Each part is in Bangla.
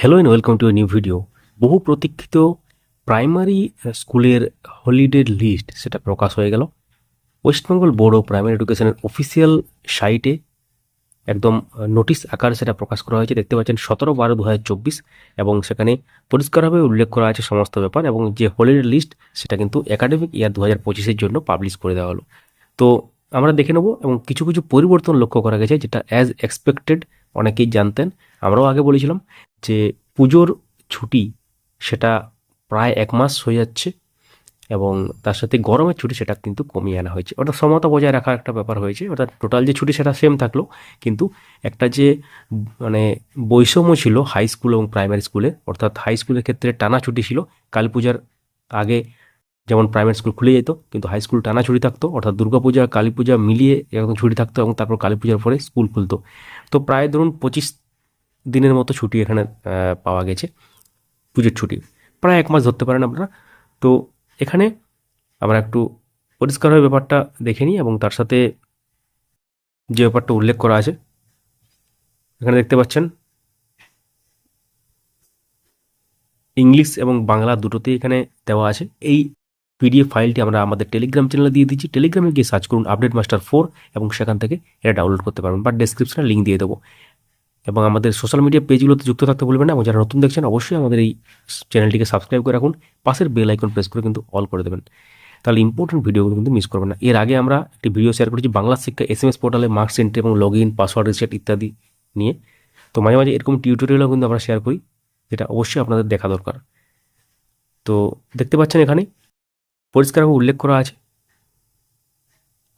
Hello and welcome to a new video বহু প্রতীক্ষিত প্রাইমারি স্কুলের হলিডে লিস্ট সেটা প্রকাশ হয়ে গেল। ওয়েস্টবেঙ্গল বোর্ড অফ প্রাইমারি এডুকেশনের অফিসিয়াল সাইটে একদম নোটিশ আকারে সেটা প্রকাশ করা হয়েছে। দেখতে পাচ্ছেন সতেরো বারো দু এবং সেখানে পরিষ্কারভাবে উল্লেখ করা আছে সমস্ত ব্যাপার এবং যে হলিডে লিস্ট সেটা কিন্তু একাডেমিক ইয়ার দু হাজার পঁচিশের জন্য পাবলিশ করে দেওয়া হলো। তো আমরা দেখে নেব এবং কিছু কিছু পরিবর্তন লক্ষ্য করা গেছে যেটা অ্যাজ এক্সপেক্টেড অনেকেই জানতেন। আমরাও আগে বলেছিলাম যে পুজোর ছুটি সেটা প্রায় এক মাস হয়ে যাচ্ছে এবং তার সাথে গরমের ছুটি সেটা কিন্তু কমিয়ে আনা হয়েছে। অর্থাৎ সমতা বজায় রাখার একটা ব্যাপার হয়েছে। অর্থাৎ টোটাল যে ছুটি সেটা সেম থাকল। কিন্তু একটা যে মানে বৈষম্য ছিল হাই স্কুল এবং প্রাইমারি স্কুলে অর্থাৎ হাই স্কুলের ক্ষেত্রে টানা ছুটি ছিল, কালী পূজার আগে যেমন প্রাইমারি স্কুল খুলে যেত, কিন্তু হাই স্কুল টানা ছুটি থাকতো, অর্থাৎ দুর্গাপূজা কালী পূজা মিলিয়ে একদম ছুটি থাকতো এবং তারপর কালী পূজার পরে স্কুল খুলতো। তো প্রায় ধরুন পঁচিশ দিনের মতো ছুটি এখানে পাওয়া গেছে, পুজোর ছুটি। প্রায় এক মাস ধরতে পারেন আপনারা। তো এখানে আমরা একটু পরিষ্কারভাবে ব্যাপারটা দেখে নিই এবং তার সাথে যে ব্যাপারটা উল্লেখ করা আছে, এখানে দেখতে পাচ্ছেন, ইংলিশ এবং বাংলা দুটোতেই এখানে দেওয়া আছে। এই পিডিএফ ফাইলটি আমরা আমাদের টেলিগ্রাম চ্যানেলে দিয়ে দিচ্ছি। টেলিগ্রামে গিয়ে সার্চ করুন আপডেট মাস্টার ফোর এবং সেখান থেকে এটা ডাউনলোড করতে পারবেন বা ডেসক্রিপশনে লিঙ্ক দিয়ে দেবো। এবং আমাদের সোশ্যাল মিডিয়া পেজগুলোতে যুক্ত থাকতে ভুলবেন না এবং যারা নতুন দেখছেন, অবশ্যই আমাদের এই চ্যানেলটিকে সাবস্ক্রাইব করে রাখুন। পাশের বেল আইকন প্রেস করে কিন্তু অল করে দেবেন। তাহলে ইম্পর্টেন্ট ভিডিওগুলো কিন্তু মিস করবেন না। এর আগে আমরা একটি ভিডিও শেয়ার করেছি Bangla Shiksha S M S পোর্টালে মার্কস এন্ট্রি এবং লগ ইন পাসওয়ার্ড রিসেট ইত্যাদি নিয়ে। তো মাঝে মাঝে এরকম টিউটোরিয়ালও কিন্তু আমরা শেয়ার করি, যেটা অবশ্যই আপনাদের দেখা দরকার। তো দেখতে পাচ্ছেন এখানে পরিষ্কারভাবে উল্লেখ করা আছে।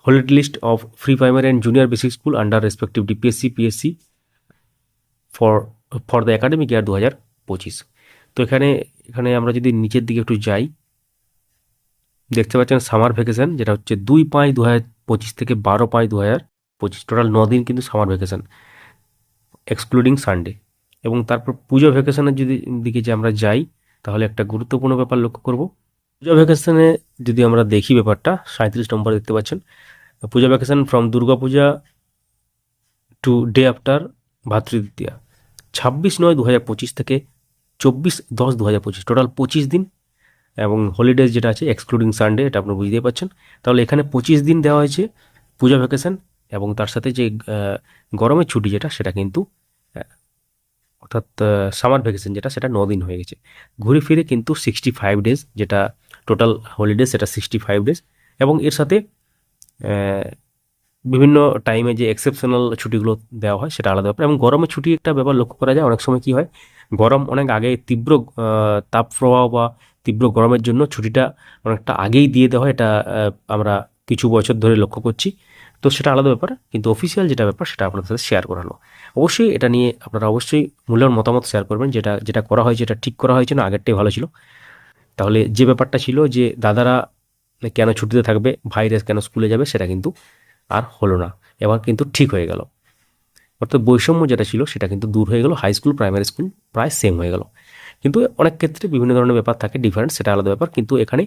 Holiday list of free primary and junior basic school under respective DPSC PSC for for the academic year দু হাজার পঁচিশ তো এখানে এখানে আমরা যদি নিচের দিকে একটু যাই, দেখতে পাচ্ছেন সামার ভ্যাকেশন যেটা হচ্ছে দুই পাঁচ দু হাজার পঁচিশ থেকে বারো পাঁচ দু হাজার পঁচিশ। টোটাল ন দিন কিন্তু সামার ভ্যাকেশন এক্সক্লুডিং সানডে এবং তারপর পুজো ভ্যাকেশনের যদি দিকে যে আমরা যাই, তাহলে একটা গুরুত্বপূর্ণ ব্যাপার লক্ষ্য করব। পুজো ভ্যাকেশনে যদি আমরা দেখি ব্যাপারটা সাঁত্রিশ নম্বর দেখতে পাচ্ছেন, Puja vacation from Durga Puja to day after Bhratridwitiya ছাব্বিশ নয় দু হাজার পঁচিশ থেকে চব্বিশ দশ দু হাজার পঁচিশ টোটাল পঁচিশ দিন। এবং হলিডেজ যেটা আছে এক্সক্লুডিং সানডে এটা আপনি বুঝতেই পারছেন। তাহলে এখানে পঁচিশ দিন দেওয়া হয়েছে পূজা ভ্যাকেশন এবং তার সাথে যে গরমের ছুটি যেটা, সেটা কিন্তু অর্থাৎ সামার ভ্যাকেশন যেটা, সেটা দিন হয়ে গেছে। ঘুরে ফিরে কিন্তু সিক্সটি ফাইভ ডেজ যেটা টোটাল হলিডেজ সেটা সিক্সটি ফাইভ ডেজ এবং এর সাথে বিভিন্ন টাইমে যে এক্সেপশনাল ছুটিগুলো দেওয়া হয় সেটা আলাদা ব্যাপার। এবং গরমের ছুটি একটা ব্যাপার লক্ষ্য করা যায়, অনেক সময় কি হয়, গরম অনেক আগে তীব্র তাপপ্রবাহ বা তীব্র গরমের জন্য ছুটিটা অনেকটা আগেই দিয়ে দেওয়া হয়, এটা আমরা কিছু বছর ধরে লক্ষ্য করছি। তো সেটা আলাদা ব্যাপার, কিন্তু অফিসিয়াল যেটা ব্যাপার সেটা আপনাদের সাথে শেয়ার করা হলো অবশ্যই এটা নিয়ে আপনারা অবশ্যই মূল্যবান মতামত শেয়ার করবেন, যেটা যেটা করা হয়েছে এটা ঠিক করা হয়েছে না, আগেরটাই ভালো ছিল। তাহলে যে ব্যাপারটা ছিল যে, দাদারা কেন ছুটিতে থাকবে ভাইরাস কেন স্কুলে যাবে, সেটা কিন্তু আর হলো না। এবার কিন্তু ঠিক হয়ে গেল। অর্থাৎ বৈষম্য যেটা ছিল, সেটা কিন্তু দূর হয়ে গেল। হাই স্কুল প্রাইমারি স্কুল প্রায় সেম হয়ে গেল। কিন্তু অনেক ক্ষেত্রে বিভিন্ন ধরনের ব্যাপার থাকে ডিফারেন্স সেটা আলাদা ব্যাপার। কিন্তু এখানে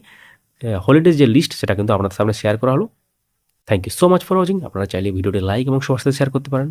হলিডেজ যে লিস্ট সেটা কিন্তু আপনাদের সামনে শেয়ার করা হলো। Thank you so much for watching আপনারা চাইলে ভিডিওটি লাইক এবং সবার সাথে শেয়ার করতে পারেন।